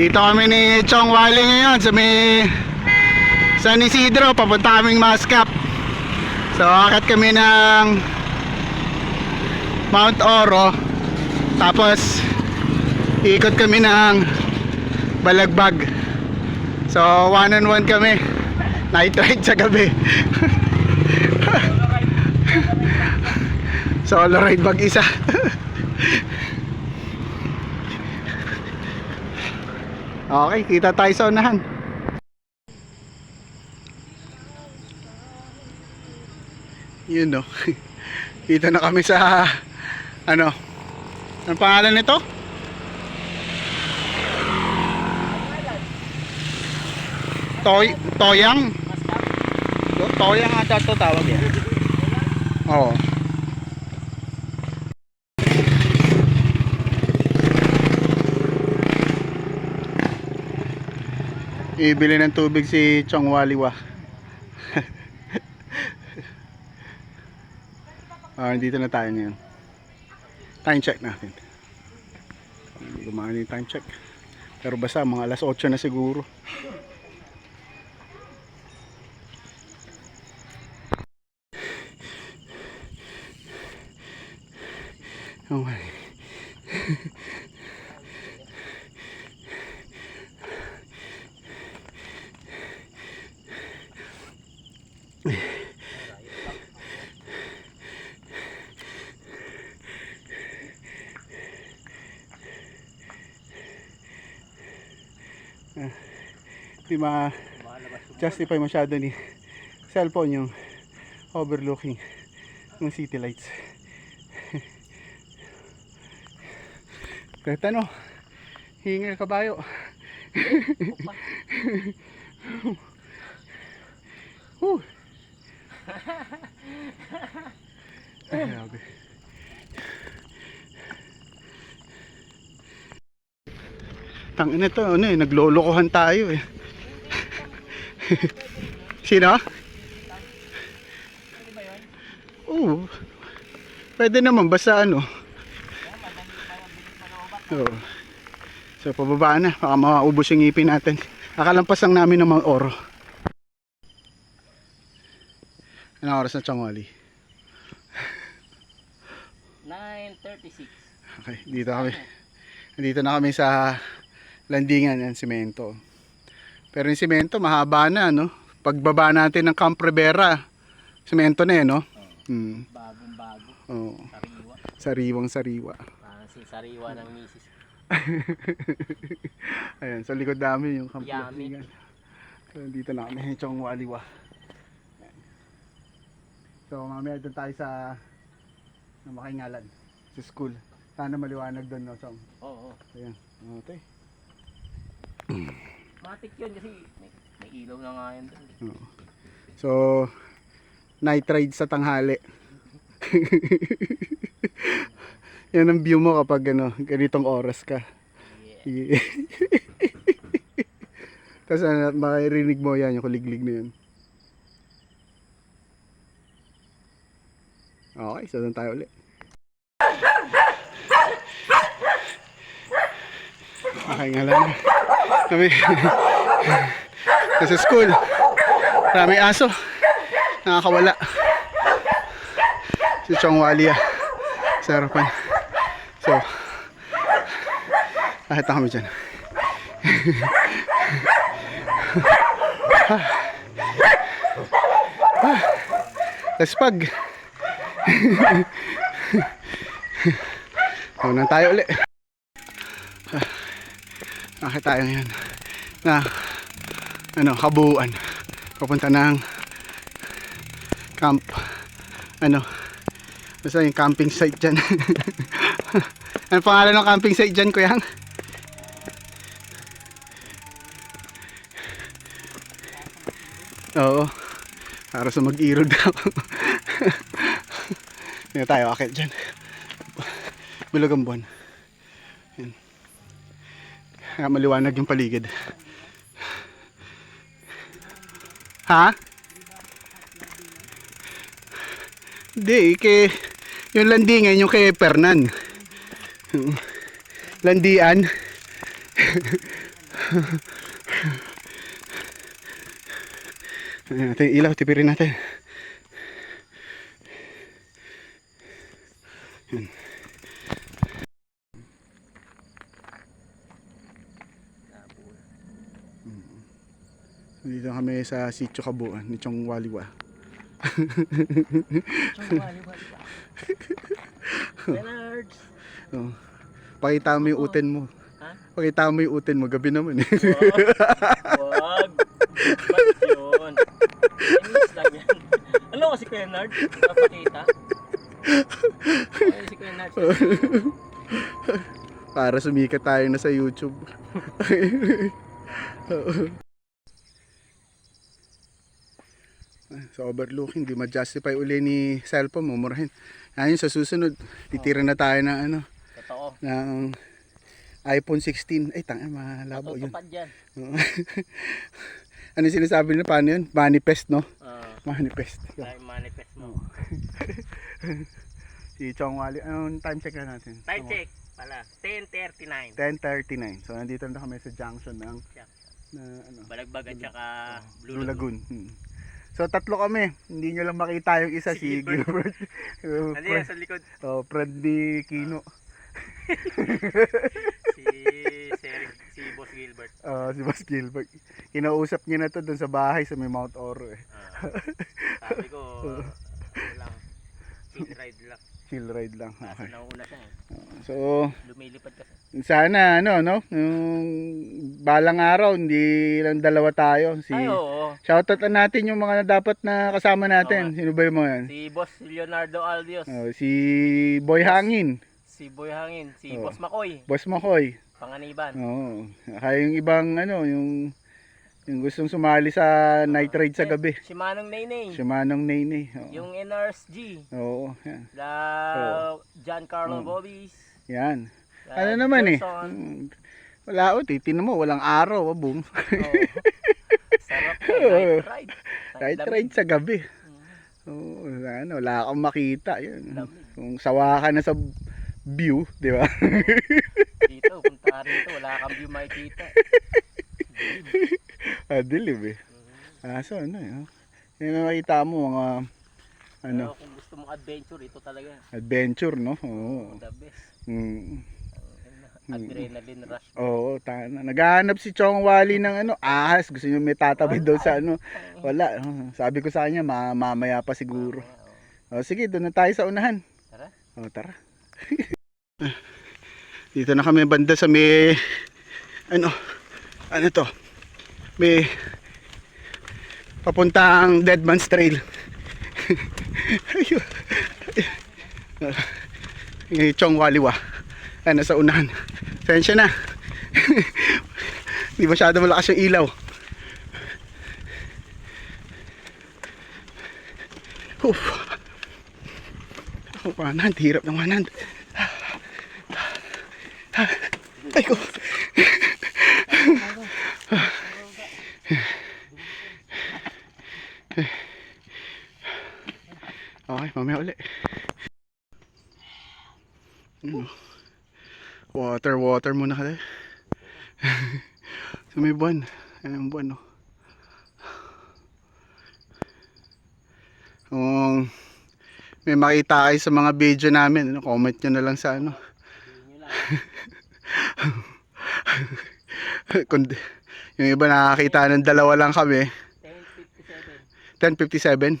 Dito kami ni Chong Wally ngayon sa may San Isidro, papunta kaming Mascap. So, akit kami ng Mount Oro. Tapos, ikot kami ng Balagbag. So, one on one kami. Night ride sa gabi. Solo ride mag-isa. okay, kita tayo sa unahan. Yun no. Kita na kami sa ano? Ang pangalan nito? Toy Toyang. Toyang ata to tawag yan. Oo. Ibili ng tubig si Chong Waliwa. Ah, dito na tayo ngayon. Time check natin. Gumana yung time check. Pero basta mga alas 8 na siguro. Oh my. Di ma justify masyado ni cellphone yung overlooking ng city lights. Kahit ano, hingal kabayo. Whew. Ay, grabe. Tangina to, ano eh, naglolokohan tayo eh. Sino? Oo. Pwede naman, basta ano. Oo. So, pababa na. Baka maubos yung ngipin natin. Nakalampas lang namin ng mga oro. Anong oras na Chongwali? 9.36. Okay, dito kami. Dito na kami sa landingan ng simento. Pero yung simento mahaba na, no? Pagbaba natin ng Camp Rivera, simento na eh, no? Hmm. Bagong bago. Oh, Sariwa. sariwang sariwa. Parang si sariwa ng misis. Ayan, sa likod namin yung Camp. Landingan. So, dito na kami, Chong Waliwa. So, mamaya doon tayo sa na makingalan, sa school. Sana maliwanag doon, no, Chong? Oo. Oh, Ayan, okay. Matik yun kasi may, may ilaw na nga yan doon. Oo. So, night ride sa tanghali. Yan ang view mo kapag ano, ganitong oras ka. Yeah. Tapos ano, makirinig mo yan, yung kuliglig na yun. Okay, so doon tayo ulit. Okay, nga lang. Kami. Nasa school. Maraming aso. Nakakawala. Si Chong Walia. Sa harapan. So, kahit na kami dyan. ah, laspag. Una tayo ulit. Nakita tayo ngayon na ano, kabuuan. Papunta ng camp. Ano, basta yung camping site dyan. ano pangalan ng camping site dyan, kuya? Oo. Para sa mag-irog daw. Hindi tayo akit dyan. Bilog ang buwan. Yan. Kaya maliwanag yung paligid. Ha? Hindi, kay yung landingan yung kay Pernan. Landian. Ayan natin ilaw, tipirin natin. Napula. Dito kami sa Sitio Kabuan, ni Chong Waliwa. Chong, wali, wali, wali. Leonards! Oh. Pakita mo yung uten mo. Ha? Pakita mo yung uten mo, gabi naman eh. Wag! Ba't yun? Inis lang yan. Ano kasi Kuya Nard? Ay, si Kuya Nard. Para sumikat tayo na sa YouTube. sa overlooking, di ma-justify uli ni cellphone mo, murahin. Ayun, sa susunod, titira na tayo ng ano, Totoo. ng iPhone 16. Ay, tanga, malabo yun. Yan. ano sinasabi nila, paano yun? Manifest, no? Ah, Manifest. Time manifest mo. Si Chong Wali, anong time check na natin? Time check pala. 10.39. 10.39. So, nandito na kami sa junction ng Yeah. na, ano, Balagbag at saka Blue Lagoon. Hmm. So tatlo kami, hindi nyo lang makita yung isa si, Si Gilbert. Uh, Ano yan sa likod? oh, friend ni Kino. Si Sir, si Boss Gilbert. Uh, si Boss Gilbert. Kinausap niya na to dun sa bahay sa may Mount Oro eh. Ah, sabi ko, ano lang, chill ride lang. Chill ride lang. Okay. nauna siya eh. So, Lumilipad kasi. sana ano, no? Yung balang araw, hindi lang dalawa tayo. Si Ay, oo. Shoutout na natin yung mga dapat na kasama natin. Oo. Sino ba yung mga yan? Si Boss Leonardo Aldios. Oh, si Boy Hangin, Si Boy Hangin. Si Oo. Boss Makoy. Boss Makoy. Panganiban. Oo. Kaya yung ibang ano, yung yung gustong sumali sa night ride sa gabi. Si Manong Naynay. Si Manong. Oo. Yung NRSG. Oo, yan. La Giancarlo Oo. Bobbies. Yan. la Ano naman eh. Gerson. mm, Wala o, titin mo, walang araw, oh, boom. Oo. Sarap po. Night ride. Night ride sa gabi. Mm, Oo, ano, wala kang makita. Lamig. Kung sawa ka na sa view, di ba? Dito, punta rito. Wala kang view makikita. ah, dilim eh. Mhm. Ah, so ano eh. oh. Yan ang makita mo, mga ano, Pero kung gusto mong adventure, ito talaga. adventure, no? Oo. The best. Mm. Ang adrenaline rush. Oo, tana. Naghahanap si Chong Wali ng ano, ahas. Gusto niyo may tatabi daw sa ano. Wala. Oh, Sabi ko sa kanya, ma- mamaya pa siguro. O sige, doon na tayo sa unahan. Tara. O, tara. Dito na kami banda sa may ano, ano to? May papuntang Dead Man's Trail. Ayun. Yung Chong Waliwa. Ano sa unahan. Sensya na. Hindi masyado malakas yung ilaw. Oof. Oh, 100. Hirap ng 100. Ay ko. Okay, mamaya uli. Ano? Water, water muna ka so may buwan. Ayan ang buwan, no? Kung may makita kayo sa mga video namin, ano, comment nyo na lang sa ano. Kung, yung iba nakakita ng dalawa lang kami. 10.57. 10.57.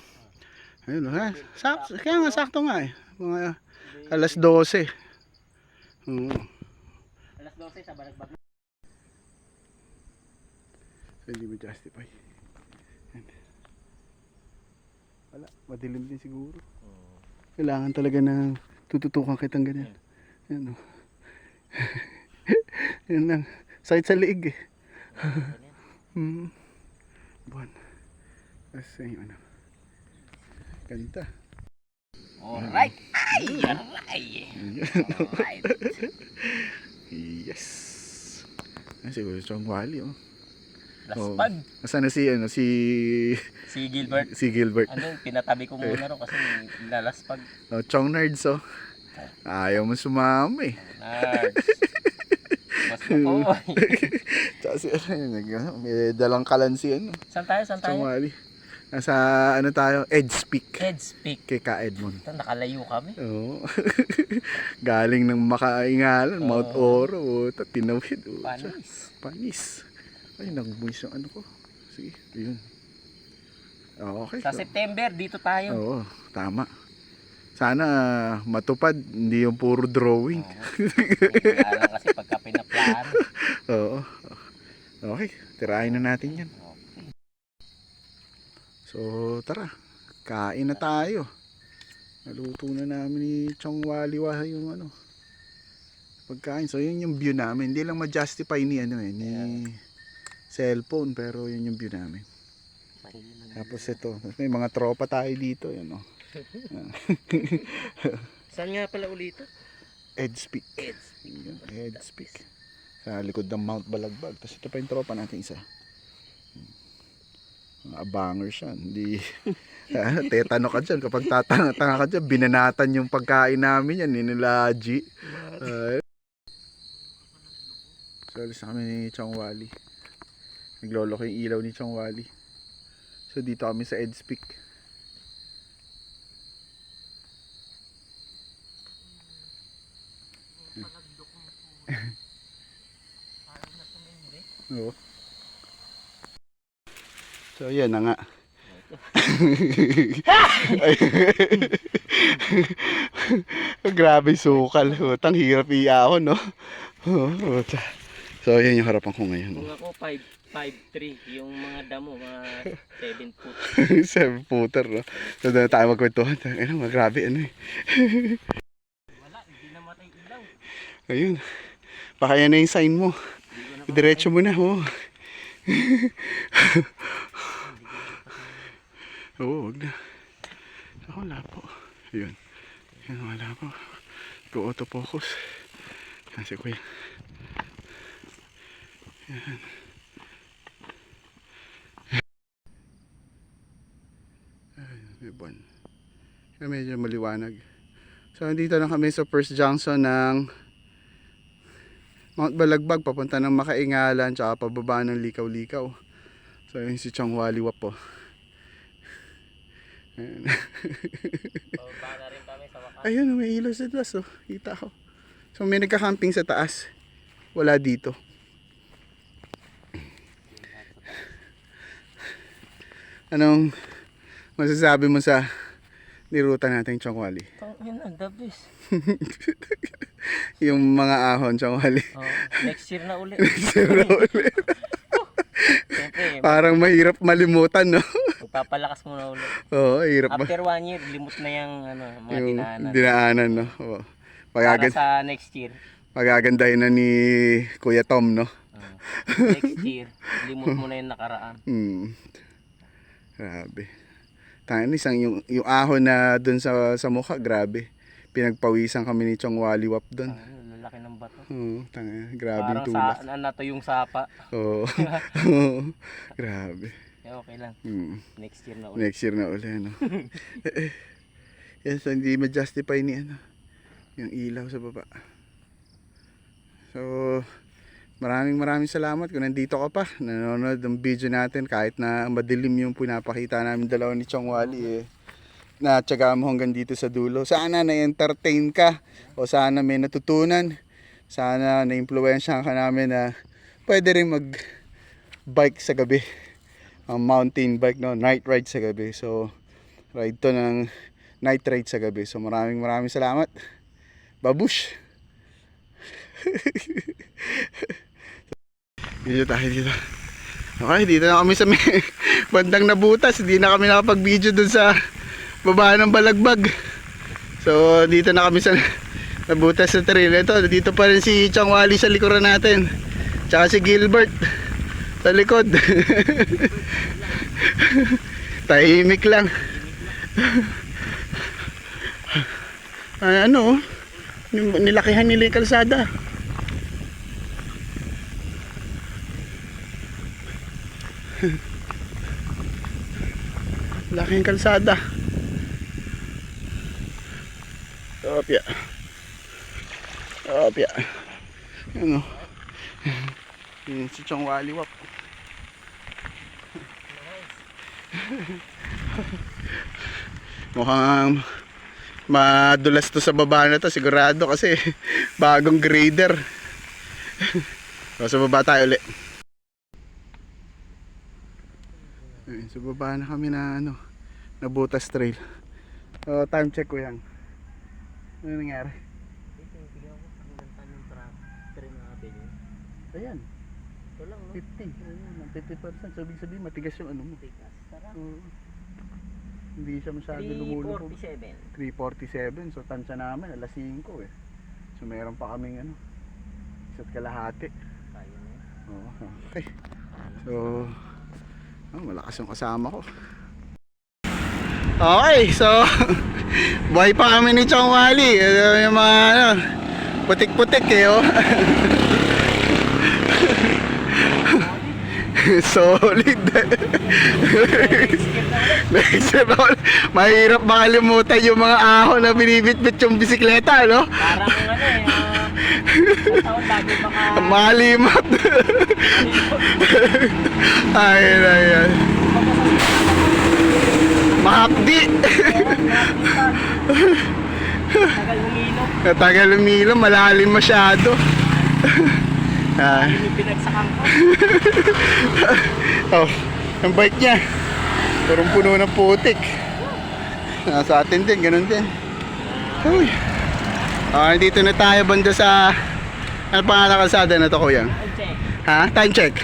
Ayun, ha? Sakto, kaya nga sakto nga eh. Mga alas 12. Oo. Alas 12 sa balagbag. Hindi mo justify. Wala, madilim din siguro. Kailangan talaga na tututukan kitang ganyan. Yan o. Yan lang. Sakit sa liig eh. Hmm. Buwan. Kasi yung ano. Ganda. Alright. Ay, aray. Alright. Yes. Ay, siguro Chong Wali oh. Laspag. Nasaan na si, ano, si, Si Gilbert. si Gilbert. Ano, pinatabi ko muna ro kasi nalaspag. Oh, Chong Nerds oh. Ayaw mo sumama eh. Nards. Mas Oo. Tsaka si ano may dalang kalansi ano. Saan tayo? Saan tayo? Chongwali. Nasa ano tayo, Edge Peak. Heads Peak. Kay Ka Edmond. Ito, nakalayo kami. Oo. Galing ng makaingalan, Mount Oro. Oh, ta- tinawid. Oh, Panis. Panis. Panis. Ay, nagbuwis yung ano ko. Sige, yun. Oh, okay. Sa September, dito tayo. Oo, tama. Sana matupad, hindi yung puro drawing. Lang kasi pagka pinaplano. Oo. Okay, tirahin na natin yan. So, tara. Kain na tayo. Naluto na namin ni Chong Waliwa yung ano. Pagkain. So, yun yung view namin. Hindi lang ma-justify ni ano eh, ni cellphone. Pero yun yung view namin. Tapos ito. May mga tropa tayo dito. Yan oh. Saan nga pala ulito? Edge Peak. Heads Yun, Edge Peak. Sa likod ng Mount Balagbag. Tapos ito pa yung tropa natin isa. Abanger siya. Hindi... Ah, Tetano ka dyan. Kapag tatanga-tanga ka dyan, binanatan yung pagkain namin yan. Ni nila G. Ah, so, alis kami ni Chong Wali. Naglolo ko yung ilaw ni Chong Wali. So, dito kami sa Edge Peak. Oo. So, yan na nga. Grabe sukal. Utang hirap iahon, no? So, yan yung harapan ko ngayon. Kung ako 5 5'3", yung mga damo, mga 7 foot. Seven footer, no? So, doon tayo magkwentuhan. Ano, grabe, ano eh. Wala, hindi namatay ilaw. Ayun. Baka yan na yung sign mo. Diretso mo na, oh. Oo, wag na. Ako, wala po. Ayun. Ayun, wala po. Go autofocus. Yan si kuya. Yan. Ayun, may buwan. Kaya medyo maliwanag. So, nandito na kami sa first junction ng Mount Balagbag papunta ng Makaingalan tsaka pababa ng Likaw-Likaw. So yun si Chong Waliwap po. Ayan. Na rin kami sa wakas. Ayun, may ilaw sa taas oh. Kita ko. So may nagka-camping sa taas. Wala dito. Anong masasabi mo sa niruta natin Chong Wali? Ito, yun ang the best. Yung mga ahon Chong Wali. Oh, next year na ulit. Zero ulit. Parang mahirap malimutan, no? magpapalakas mo na ulit. Oo, hirap ma- After one year, limot na yung ano, mga yung dinaanan. dinaanan, no? Oo. Para Pagagand- sa next year. pagagandahin na ni Kuya Tom, no? Oh, next year, limot mo na yung nakaraan. Hmm. Grabe. Tangan isang yung, yung ahon na dun sa, sa mukha, grabe. Pinagpawisan kami ni Chong Waliwap dun. Ang lalaki ng bato. Oo, tanga, grabe yung Parang tulak. sa, na, nato yung sapa. Oo. Oo. grabe. Eh, okay lang. Hmm. Next year na ulit. Next year na uli, ano? eh, eh. yes, hindi ma-justify ni ano, yung ilaw sa baba. So, maraming maraming salamat kung nandito ka pa, nanonood ng video natin kahit na madilim yung pinapakita namin dalawa ni Chong Wali eh. Na tsaga mo hanggang dito sa dulo. Sana na-entertain ka o sana may natutunan. Sana na-influensya ka namin na pwede rin mag bike sa gabi. Ang mountain bike no? Night ride sa gabi. So ride to ng night ride sa gabi. So maraming maraming salamat. Babush! Dito tayo dito. Okay dito na kami sa bandang nabutas. Hindi na kami nakapag video dun sa baba ng balagbag. So dito na kami sa nabutas sa trail. Ito dito pa rin si Chang Wali sa likuran natin. Tsaka si Gilbert sa likod. Tahimik lang. Ay, ano? Nilakihan nila yung kalsada. Laking kalsada Opya. Opya. Ano? Yun si Chong Waliwap. Mukhang madulas to sa baba na to sigurado kasi bagong grader. so, sa baba tayo ulit. Ayun, sa baba na kami na ano, na Butas Trail. So, time check ko yan. Ano nangyari? Ito yung bigyan ko. Ang ganda ng trap. Train na avenue. Ayan, Ito lang, no? 50. Ayun, 50%. So, ibig sabihin, matigas yung ano mo. Tigas. Sarap. Oo. hindi siya masyado lumulubog. 347. 347. So, tansya namin, alas 5 eh. So, meron pa kaming ano, isa't kalahati. Kaya na yun. Oo, okay. So, oh, malakas yung kasama ko. Okay, so, buhay pa kami ni Chong Wally. Yung mga, ano, putik-putik eh, oh. Solid. Step ako. Mahirap makalimutan yung mga ahon na binibitbit yung bisikleta, no? Parang ano eh. Uh, taon lagi baka... Malimat. Mahapdi. Tagal humilok. Katagal umilo, malalim masyado. ah, pinagsakan ko. oh, ang bike niya. Purong puno ng putik. Ah, sa atin din, ganun din. Uy. Ah, dito na tayo banda sa ano pangalan ng kalsada na to kuya? I'll check. Ha? Time check.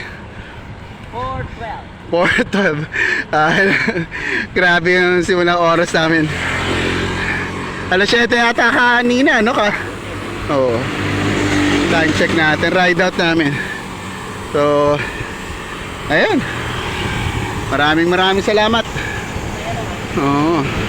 412. 4.12 Ah, Grabe yung simulang oras namin. Alas 7 yata kanina, ano ka? Oo. Time check natin, ride out namin. So Ayun. Maraming maraming salamat. Oo